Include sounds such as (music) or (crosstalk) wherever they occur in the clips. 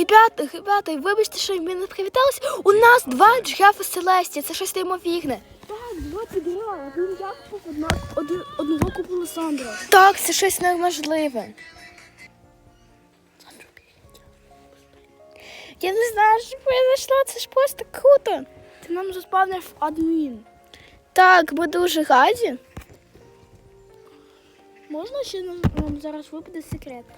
Ребята, ребята, вибачте, що ми не привітались. У нас два джефа Селесті. Це щось неймовірне. Так, два підряд. Один одна, один, одного купила Сандра. Так, це щось неможливе. Я не знаю, що произошло, це ж просто круто. Ти нам заспавнив адмін. Так, ми дуже раді. Можна ще нам, зараз випаде секретка?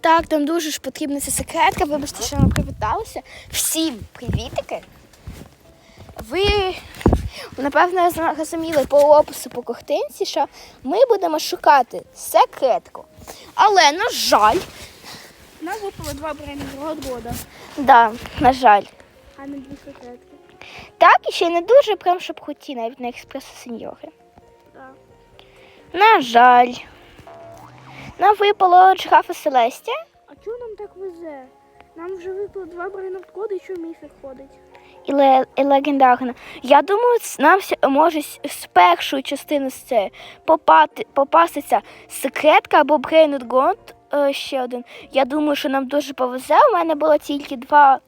Так, нам дуже ж потрібна ця секретка. Вибачте, що ми привіталися. Всім привітики. Ви, напевно, зрозуміли по опису по картинці, що ми будемо шукати секретку. Але, на жаль, Нам випало два бренди года, да, на жаль. а не дві секретки. Так, і ще не дуже прям щоб хоті, навіть на експресо сеньори. Так. На жаль. Нам випало Джирафа Селестія. А чого нам так везе? Нам вже випало два года і що міфік ходить. і, ле- і легендарна. Я думаю, ц- нам ся- може з з першої частини з це попати, попастися секретка або Brained God е, ще один. Я думаю, що нам дуже повезе. У мене було тільки два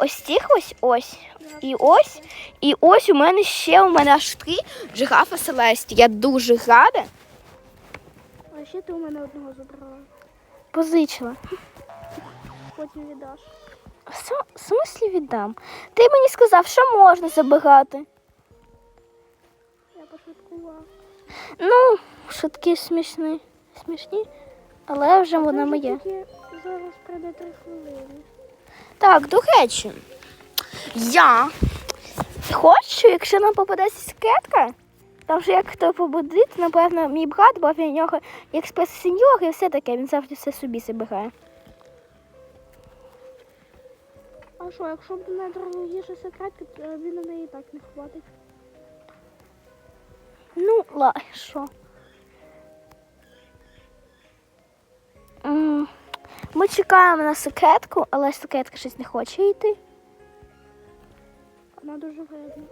ось цих ось ось. І ось. І ось у мене ще у мене аж три жирафа Селесті. Я дуже рада. Ще ти у мене одного забрала. Позичила. Потім віддаш. В смислі віддам? Ти мені сказав, що можна забирати. Я пошуткувала. Ну, шутки смішні. Смішні, але вже вона моя. Зараз пройде три хвилини. Так, до речі, я хочу, якщо нам попадеться секретка, там же як хто побудить, напевно, мій брат, бо в нього експрес-сеньор і все таке, він завжди все собі забирає. А що, якщо б найдорогіша секретка, то він на неї і так не хватить. Ну, ла, що? Ми чекаємо на секретку, але секретка щось не хоче йти. Вона дуже вредна.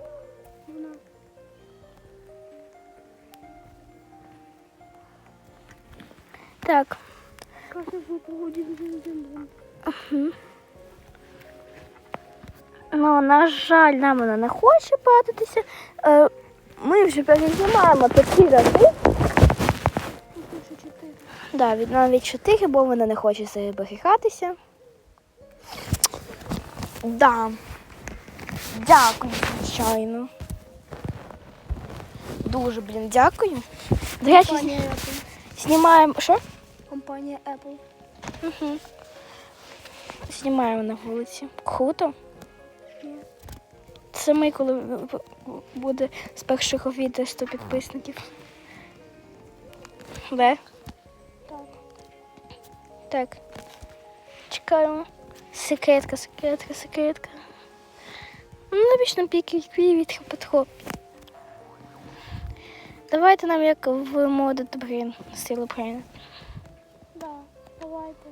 Так, ну, на жаль, нам вона не хоче падатися. Е, Ми вже перезнімаємо такі рази. Да, від навіть 4, бо вона не хоче зберігатися. Да. Дякую, звичайно. Дуже, блін, дякую. До речі, знімаємо. Що? Компанія Apple. Угу. Знімаємо на вулиці. Круто. Це ми, коли буде з першого відео 100 підписників. Де? Так. Так. Чекаємо. Секретка, секретка, секретка. Ну, навіщо піки від підхоп. Давайте нам як в моди Брін, силу Брін. Да, давайте.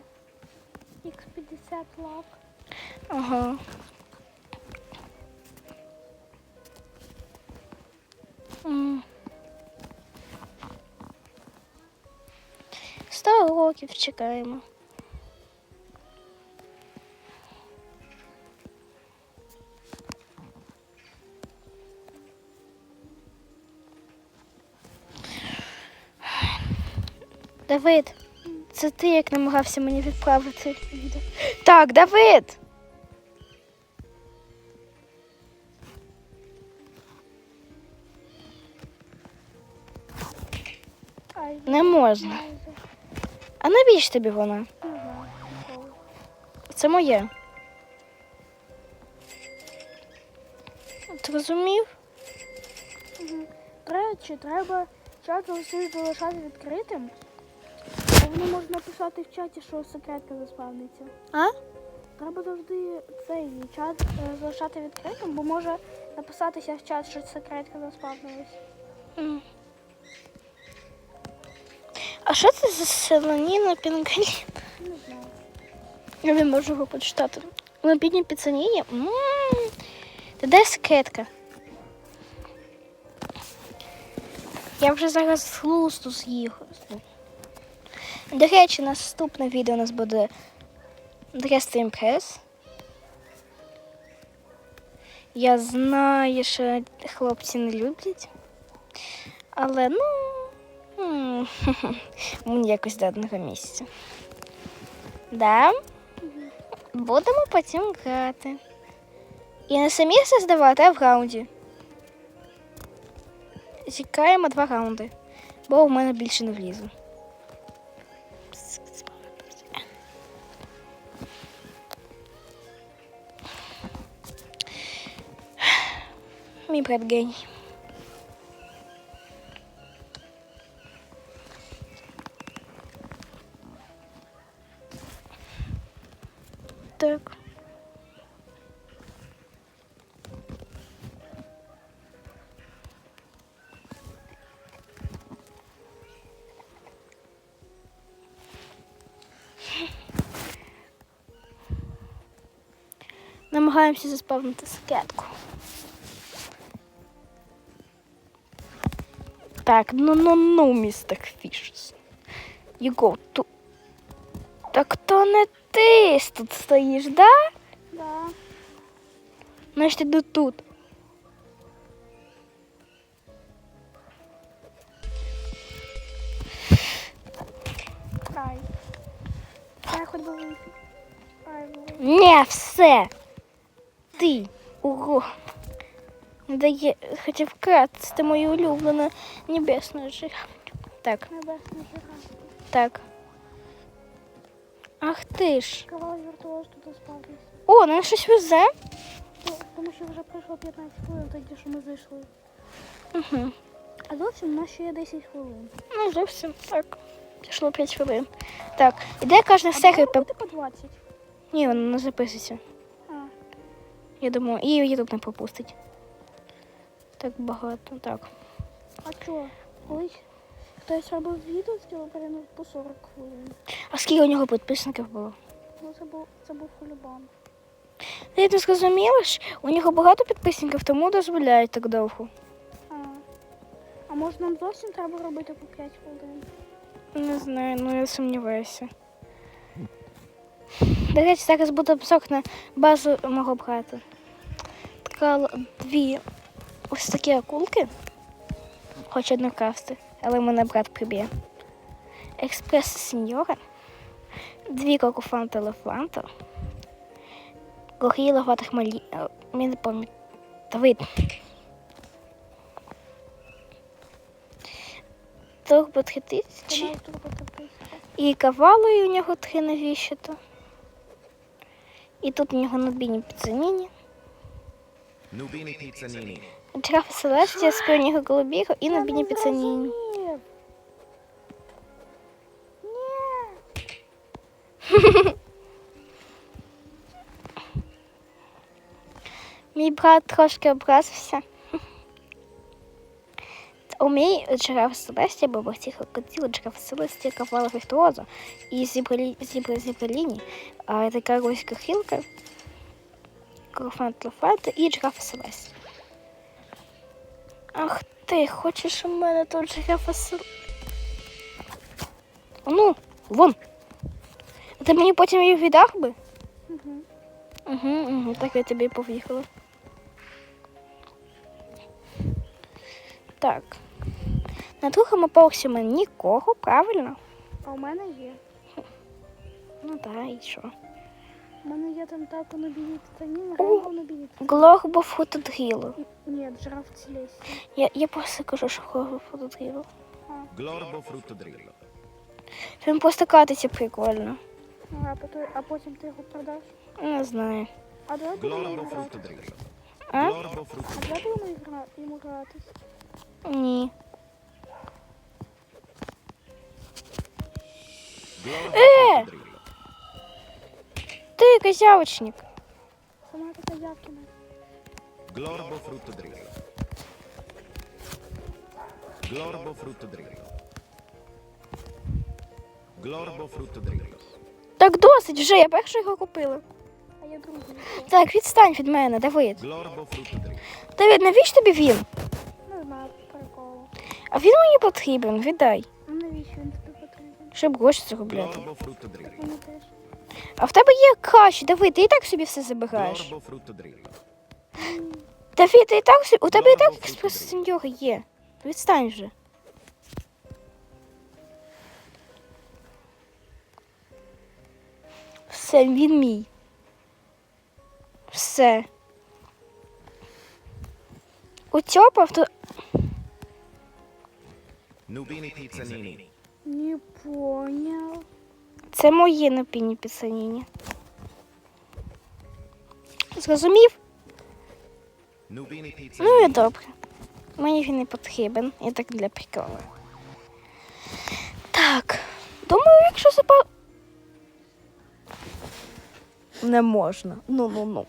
X50 лак. Ага. Сто років чекаємо. Давид, це ти як намагався мені відправити відео. Так, Давид! Не можна. А навіщо тобі вона? Це моє. Ти розумів? До речі, треба чат завжди залишати відкритим. Воно можна написати в чаті, що секретка заспавниться. А? Треба завжди цей чат е, залишати відкритим, бо може написатися в чат, що секретка заспавнилась. М. А що це за селаніна пінгалі? Не знаю. Я не можу його почитати. На бідній піцаніні. М. Та де секретка? Я вже зараз з глузду з'їхав. До речі, наступне відео у нас буде Дрес Імпрес. Я знаю, що хлопці не люблять. Але ну. (laughs) Мені якось до одного місця. Да? Будемо потім грати. І не самі все здавати, а в раунді. Чекаємо два раунди, бо в мене більше не влізе. Мій брат геній. Намагаємося заспавнити секретку. Так, ну ну ну, містер Фішес. You go to... Так то не ти тут стоїш, да? Да. Значить, іду тут. Ай. Я хоч би вийти. Ай, вийти. Не, все. Ти. Ого. Дає, хотів вкратити мою улюблену небесну жига. Так, Небесна жига. так. Ах ти ж. Кавал віртуоз тут спавнився. О, нам щось везе. Ну, Тому що вже пройшло 15 хвилин, тоді що ми зайшли. Угу. А зовсім у нас ще є 10 хвилин. Ну, зовсім так. Пішло 5 хвилин. Так, іде кожна серія. по- по 20. Ні, воно не записується. А, Я думаю, і Ютуб не пропустить. Так багато. Так. а що? Колись хтось робив відео з цього перенос по 40 хвилин. А скільки у нього підписників було? Ну це був це був хулібан. Ти не зрозуміла ж, у нього багато підписників, тому дозволяють так довго. А, а може нам зовсім треба робити по 5 хвилин? Не знаю, ну я сумніваюся. До речі, зараз буде обзор на базу мого брата. Така дві ось такі акулки. Хочу одну красти, але мене брат приб'є. Експрес сеньора, дві кокофанти лефланта, горіла ватих малі. е, Мені не пам'ятаю. Турбо 3000. Канал. І кавалою у нього три навіщо-то. І тут у нього нубіні піцаніні. Nubini Pizzanini. Джирафа Селестія, скроніго голубіго і нубіні піцаніні. Ні. (laughs) Мій брат трошки образився. У мій джирафа Селестія був батьків хотіли джирафа Селестія кавала віртуоза і зібралі, зібрали зібраліні, а така руська хілка, крофант Лафанта і джирафа Селестія. Ах ти, хочеш у мене тут жирафа Селестія? Ну, вон. А ти мені потім її віддав би? Угу. Угу, угу, так я тобі пов'їхала. Так. На другому поверсі мене нікого, правильно? А у мене є. Ну так, і що? У мене є там так на білі станіни, О. грав на білі Глорбо фотодріло. Ні, жираф цілесті. Я, я просто кажу, що глорбо фотодріло. Glorbo frutto drillo. Він просто катиться прикольно. Ну, а, потім, а потім ти його продаш. Не знаю. А давай Glorbo йому грати. А? Glorbo А frutto давай будемо ігра- йому гратись. Ні. Козявочник. Сама така Явкіна. Glorbo frutto drillo. Glorbo frutto drillo. Glorbo frutto drillo. Так досить вже, я першу його купила. А я другий. Так, відстань від мене, Давид. Glorbo frutto drillo. Давид, навіщо тобі він? Не знаю, приколу. А він мені потрібен, віддай. Ну навіщо він тобі потрібен? Щоб гроші заробляти. Glorbo frutto drillo. Мені теж. А в тебе є краще, Давид, ти і так собі все забираєш. Ні. Ти і так, всі- у тебе і так експрес фрутодріто. є. Відстань вже. Все, він мій. Все. То Nubini Pizzanini. Не понял. Це моє напільні підсаніні. Зрозумів? Ну і добре. Мені він не потрібен. Я так для приколу. Так. Думаю, якщо запа... Не можна. Ну, ну, ну.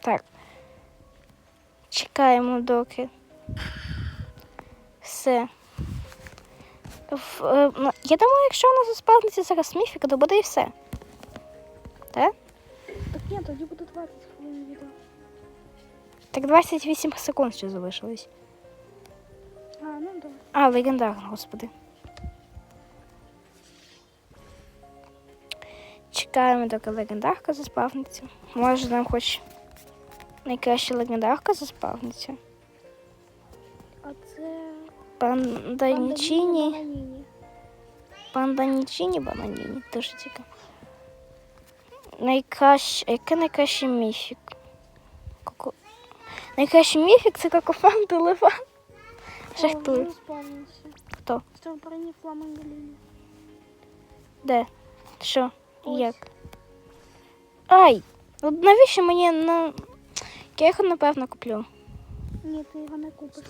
Так. Чекаємо доки. Все. В, е, я думаю, якщо у нас заспавниться зараз міфіка, то буде і все. Так? Так ні, тоді буде 20 хвилин відео. Так 28 секунд ще залишилось. А, ну добре. А, легендарно, господи. Чекаємо, доки легендарка заспавниться. Може нам хоч найкраща легендарка заспавниться. А це... Панданічіні. Бананіні. Дуже цікаво. Найкраще. Яке найкраще міфік? Коко... Найкращий міфік це какофан телефон. О, Жахтую. вже спавнився. Хто? Стовбрані. Де? Що? Ось. Як? Ай! От навіщо мені на. Я його напевно куплю. Ні, ти його не купиш.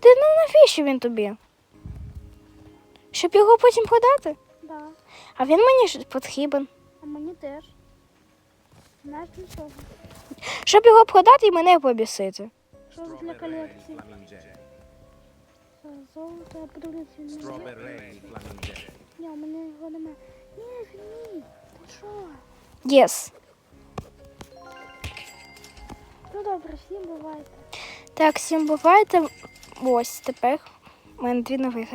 Ти ну навіщо він тобі? Щоб його потім продати? Да. А він мені ж потрібен. А мені теж. Знаєш для чого? Щоб його продати і мене побісити. Що ж для колекції? Золото, я подивлюсь, він мені. Ні, у мене його немає. Ні, він мій. Ти що? Єс. Ну добре, всім бувайте. Так, всім бувайте. Ось тепер. У мене дві нових